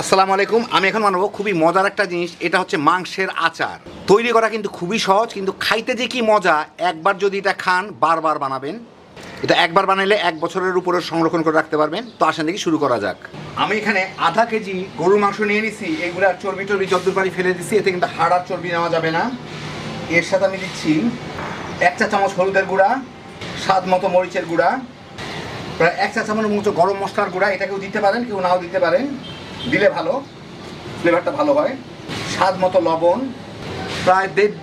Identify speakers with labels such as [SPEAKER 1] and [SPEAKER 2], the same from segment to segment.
[SPEAKER 1] আসসালামু আলাইকুম। আমি এখন বানাবো খুবই মজার একটা জিনিস, এটা হচ্ছে মাংসের আচার। তৈরি করা কিন্তু খুবই সহজ, কিন্তু খাইতে যে কি মজা, একবার যদি এটা খান, বারবার বানাবেন। এটা একবার বানাইলে এক বছরের উপরে সংরক্ষণ করে রাখতে পারবেন। তো আসেন দেখি শুরু করা যাক। আমি এখানে আধা কেজি গরুর মাংস নিয়ে নিছি এইগুলার চর্বি টর্বি যদ্দূর পারি ফেলে দিচ্ছি এতে কিন্তু হাড় আর চর্বি নেওয়া যাবে না। এর সাথে আমি দিচ্ছি এক চা চামচ হলুদের গুঁড়া, স্বাদ মতো মরিচের গুঁড়া, প্রায় এক চা চামচ মতো গরম মশলার গুঁড়া এটা কেউ দিতে পারেন, কেউ নাও দিতে পারেন। দিলে ভালো ফ্লেভারটা ভালো হয়। স্বাদ মতো লবণ, প্রায় দেড়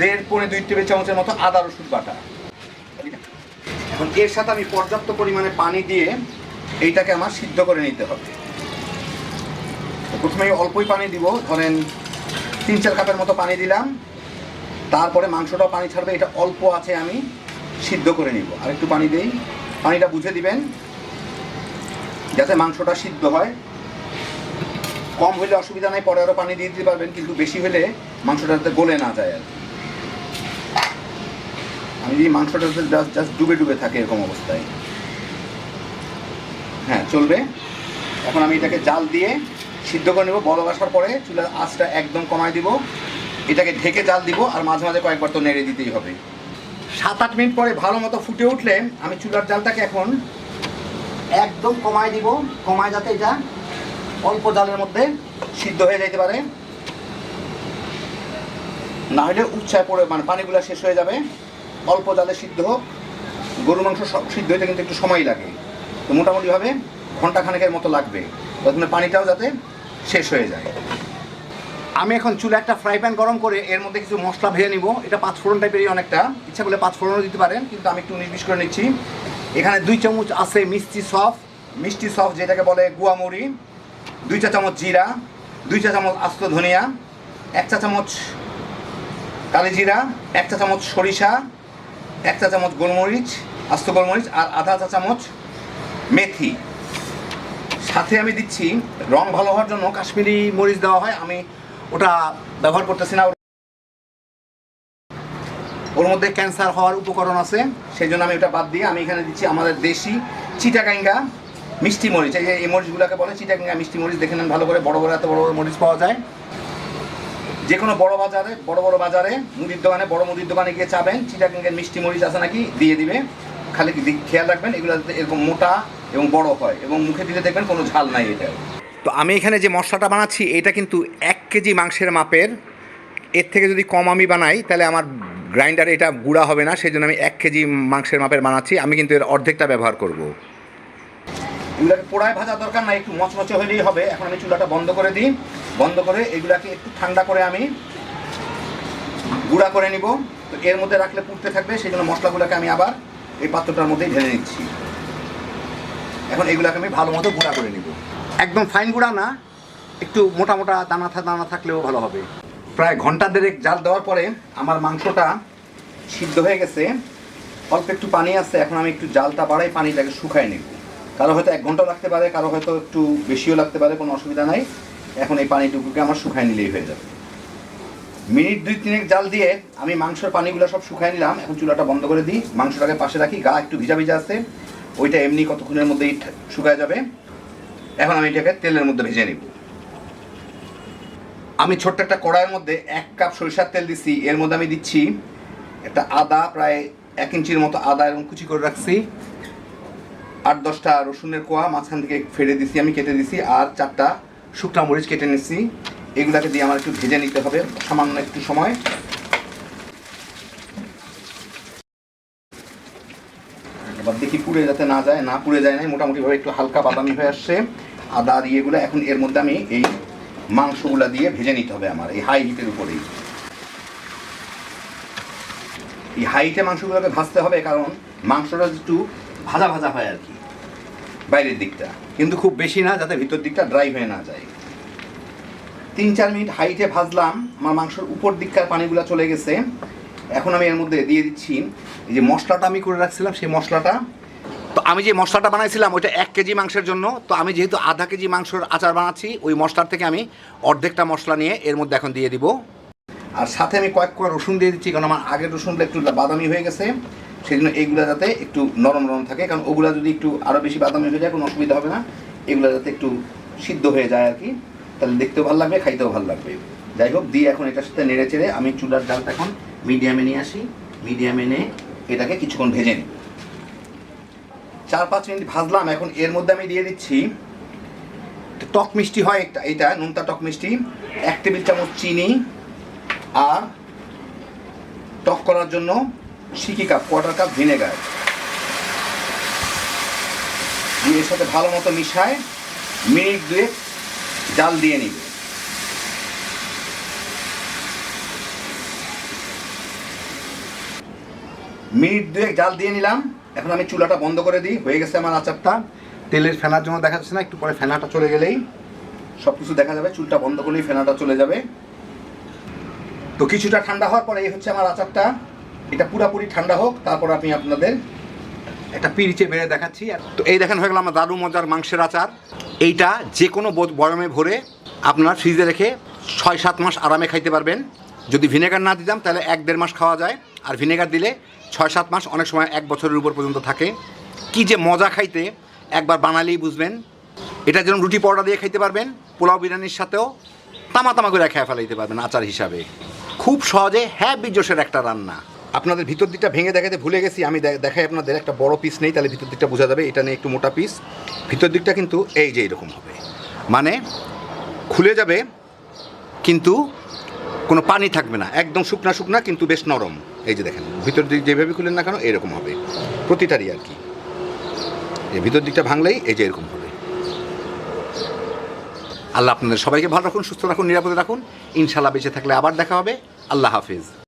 [SPEAKER 1] দেড় পৌনে দুই টেবিল চামচের মতো আদা রসুন বাটা। এখন এর সাথে আমি পর্যাপ্ত পরিমাণে পানি দিয়ে এইটাকে আমার সিদ্ধ করে নিতে হবে। প্রথমে অল্পই পানি দিব, ধরেন তিন চার কাপের মতো পানি দিলাম। তারপরে মাংসটাও পানি ছাড়বে, এটা অল্প আছে আমি সিদ্ধ করে নিব। আর একটু পানি দিই, পানিটা বুঝে দিবেন, যাতে মাংসটা সিদ্ধ হয়। কম হলে অসুবিধা নাই, পরে আরও পানি দিয়ে দিতে পারবেন, কিন্তু বেশি হলে মাংসটা যাতে গলে না যায় আর আমি যদি মাংসটা জাস্ট জাস্ট ডুবে ডুবে থাকে এরকম অবস্থায়। হ্যাঁ চলবে। এখন আমি এটাকে জাল দিয়ে সিদ্ধ করে নেব বড় আসার পরে চুলার আঁচটা একদম কমাই দিব। এটাকে ঢেকে জাল দিব, আর মাঝে মাঝে কয়েকবার তো নেড়ে দিতেই হবে। সাত আট মিনিট পরে ভালো মতো ফুটে উঠলে আমি চুলার জালটাকে এখন একদম কমায় দিব, কমায় যাতে এটা অল্প জালের মধ্যে সিদ্ধ হয়ে যেতে পারে। না হলে উচ্ছায় পড়ে মানে পানিগুলো শেষ হয়ে যাবে। অল্প জালে সিদ্ধ হোক। গরু মাংস সব সিদ্ধ হতে কিন্তু একটু সময় লাগে। তো মোটামুটিভাবে ঘণ্টা খানেকের মতো লাগবে। প্রথমে পানিটাও যাতে শেষ হয়ে যায়। আমি এখন চুলে একটা ফ্রাই প্যান গরম করে এর মধ্যে কিছু মশলা ভেজে নিব। এটা পাঁচ ফোড়ন টাইপেরই অনেকটা। ইচ্ছা করলে পাঁচ ফোড়নও দিতে পারেন, কিন্তু আমি একটু নির্বিষ করে নিচ্ছি। এখানে দুই চামচ আছে মিষ্টি সফ। মিষ্টি সফ যেটাকে বলে গুয়ামুড়ি। দুই চা চামচ জিরা, দুই চা চামচ আস্ত ধনিয়া, এক চা চামচ কালি জিরা, এক চা চামচ সরিষা, এক চা চামচ গোলমরিচ, আস্ত গোলমরিচ আর আধা চা চামচ মেথি। সাথে আমি দিচ্ছি রং ভালো হওয়ার জন্য কাশ্মীরি মরিচ দেওয়া হয়। আমি ওটা ব্যবহার করতেছি না। ওর মধ্যে ক্যান্সার হওয়ার উপকরণ আছে, সেই জন্য আমি ওটা বাদ দিয়ে আমি এখানে দিচ্ছি আমাদের দেশি চিটাগাঙ্গা। মিষ্টি মরিচ, এই যে এই মরিচগুলোকে বলে চিটাগাঙ্গা মিষ্টি মরিচ দেখে নেন, ভালো করে বড় বড়, এত বড় বড় মরিচ পাওয়া যায়। যে কোনো বড় বাজারে, বড় বড় বাজারে, মুদির দোকানে, বড় মুদির দোকানে গিয়ে চাবেন চিটাগাঙ্গের মিষ্টি মরিচ আছে নাকি, দিয়ে দিবে। খালি খেয়াল রাখবেন এগুলো এরকম মোটা এবং বড় হয়, এবং মুখে দিলে দেখবেন কোনো ঝাল নাই এটা। তো আমি এখানে যে মশলাটা বানাচ্ছি, এটা কিন্তু এক কেজি মাংসের মাপের। এর থেকে যদি কম আমি বানাই, তাহলে আমার গ্রাইন্ডারে এটা গুঁড়া হবে না সেই জন্য আমি এক কেজি মাংসের মাপের বানাচ্ছি। আমি কিন্তু এর অর্ধেকটা ব্যবহার করব। এগুলাকে পোড়ায় ভাজা দরকার নাই একটু মচমচে হলেই হবে। এখন আমি চুলাটা বন্ধ করে দিই। বন্ধ করে এগুলাকে একটু ঠান্ডা করে আমি গুঁড়া করে নিব। তো এর মধ্যে রাখলে পুড়তে থাকবে সেই জন্য মশলাগুলোকে আমি আবার এই পাত্রটার মধ্যেই ঢেলে নিচ্ছি। এখন এগুলাকে আমি ভালো মতো গুঁড়া করে নিব। একদম ফাইন গুঁড়া না একটু মোটা মোটা দানা থা দানা থাকলেও ভালো হবে। প্রায় ঘণ্টা দেড়েক জাল দেওয়ার পরে আমার মাংসটা সিদ্ধ হয়ে গেছে। অল্প একটু পানি আছে এখন আমি একটু জালটা বাড়াই পানিটাকে শুকাই নেব। কারও হয়তো এক ঘণ্টা লাগতে পারে, কারও হয়তো একটু বেশিও লাগতে পারে, কোনো অসুবিধা নাই। এখন এই পানিটুকুকে আমার শুকাই নিলেই হয়ে যাবে। মিনিট দুই তিনেক জাল দিয়ে আমি মাংসের পানিগুলো সব শুকাই নিলাম। এখন চুলাটা বন্ধ করে দিই। মাংসটাকে পাশে রাখি, গা একটু ভিজা ভিজা আছে। ওইটা এমনি কতক্ষণের মধ্যেই শুকায় যাবে। এখন আমি এটাকে তেলের মধ্যে ভেজে নিব। আমি ছোট্ট একটা কড়াইয়ের মধ্যে এক কাপ সরিষার তেল দিচ্ছি এর মধ্যে আমি দিচ্ছি একটা আদা, প্রায় এক ইঞ্চির মতো আদা এবং কুচি করে রাখছি। আট, দশটা রসুনের কোয়া, মাঝখান থেকে ফেড়ে দিছি আমি, কেটে দিছি, আর চারটা শুকনা মরিচ কেটে নিচ্ছি এগুলাকে দিয়ে আমার একটু ভেজে নিতে হবে, সামান্য একটু সময়। এবার দেখি পুড়ে যাতে না যায়, না পুড়ে যায় নাই, মোটামুটিভাবে একটু হালকা বাদামি হয়ে আসছে। আদা ইয়েগুলো এখন এর মধ্যে আমি এই মাংসগুলা দিয়ে ভেজে নিতে হবে আমার, এই হাই হিটের উপরেই। এই হাইটে মাংসগুলোকে ভাজতে হবে কারণ মাংসটা একটু ভাজা ভাজা হয় আর কি। বাইরের দিকটা। কিন্তু খুব বেশি না, যাতে ভিতর দিকটা ড্রাই হয়ে না যায়। তিন চার মিনিট হাইটে ভাজলাম, আমার মাংসের উপর দিককার পানিগুলো চলে গেছে। এখন আমি এর মধ্যে দিয়ে দিচ্ছি এই যে মশলাটা আমি করে রাখছিলাম, সেই মশলাটা। তো আমি যে মশলাটা বানাইছিলাম, ওইটা এক কেজি মাংসের জন্য। তো আমি যেহেতু আধা কেজি মাংসের আচার বানাচ্ছি, ওই মশলার থেকে আমি অর্ধেকটা মশলা নিয়ে এর মধ্যে এখন দিয়ে দিব। আর সাথে আমি কয়েক কোয়া রসুন দিয়ে দিচ্ছি, কারণ আমার আগের রসুনটা একটু বাদামি হয়ে গেছে। সেই জন্য এইগুলো যাতে একটু নরম নরম থাকে, কারণ ওগুলো যদি একটু আরও বেশি বাদামি হয়ে যায়, কোনো অসুবিধা হবে না। এগুলো যাতে একটু সিদ্ধ হয়ে যায় আর কি। তাহলে দেখতেও ভালো লাগবে, খাইতেও ভালো লাগবে। যাই হোক, দিয়ে এখন এটার সাথে নেড়ে চেড়ে আমি চুলার ডালটা এখন মিডিয়ামে নিয়ে আসি। মিডিয়ামে এনে এটাকে কিছুক্ষণ ভেজে নিই চার পাঁচ মিনিট ভাজলাম, এখন এর মধ্যে আমি দিয়ে দিচ্ছি টক মিষ্টি হয় একটা এটা নুনতা টক মিষ্টি, এক টেবিল চামচ চিনি আর টক করার জন্য সিকি কাপ কোয়ার্টার কাপ ভিনেগার দিয়ে এর সাথে ভালো মতো মিশায়, মিনিট দুয়ে জাল দিয়ে নিবে। মিনিট দুয়েক জাল দিয়ে নিলাম। এখন আমি চুলাটা বন্ধ করে দিই, হয়ে গেছে আমার আচারটা। তেলের ফেনার জন্য দেখা যাচ্ছে না, একটু পরে ফেনাটা চলে গেলেই সব কিছু দেখা যাবে, চুলটা বন্ধ করলেই ফেনাটা চলে যাবে। তো কিছুটা ঠান্ডা হওয়ার পরে এই হচ্ছে আমার আচারটা। এটা পুরাপুরি ঠান্ডা হোক, তারপর আমি আপনাদের একটা পিরিচে বেড়ে দেখাচ্ছি। তো এই দেখেন হয়ে গেল আমার দারু মজার মাংসের আচার। এইটা যে কোনো বয়মে ভরে আপনার ফ্রিজে রেখে ছয় সাত মাস আরামে খাইতে পারবেন। যদি ভিনেগার না দিতাম, তাহলে এক দেড় মাস খাওয়া যায়। আর ভিনেগার দিলে ছয় সাত মাস অনেক সময় এক বছরের উপর পর্যন্ত থাকে। কি যে মজা খাইতে, একবার বানালেই বুঝবেন। এটা যেমন রুটি পরোটা দিয়ে খাইতে পারবেন, পোলাও বিরিয়ানির সাথেও তামা তামা করে খেয়ে ফেলাইতে পারবেন আচার হিসাবে। খুব সহজে হ্যাঁ বিজোসের একটা রান্না। আপনাদের ভিতর দিকটা ভেঙে দেখাতে ভুলে গেছি, আমি দেখাই আপনাদের একটা বড় পিস নেই, তাহলে ভিতর দিকটা বোঝা যাবে, এটা নিয়ে একটু মোটা পিস ভিতর দিকটা কিন্তু এই যে এরকম হবে। মানে খুলে যাবে, কিন্তু কোনো পানি থাকবে না, একদম শুকনা শুকনা, কিন্তু বেশ নরম। এই যে দেখেন, ভিতর দিক যেভাবে খুলেন না কেন, এরকম হবে। প্রতিটারই আর কি। এই ভিতর দিকটা ভাঙলেই এই যে এরকম হবে। আল্লাহ আপনাদের সবাইকে ভালো রাখুন, সুস্থ রাখুন, নিরাপদে রাখুন। ইনশাল্লাহ বেঁচে থাকলে আবার দেখা হবে। আল্লাহ হাফিজ।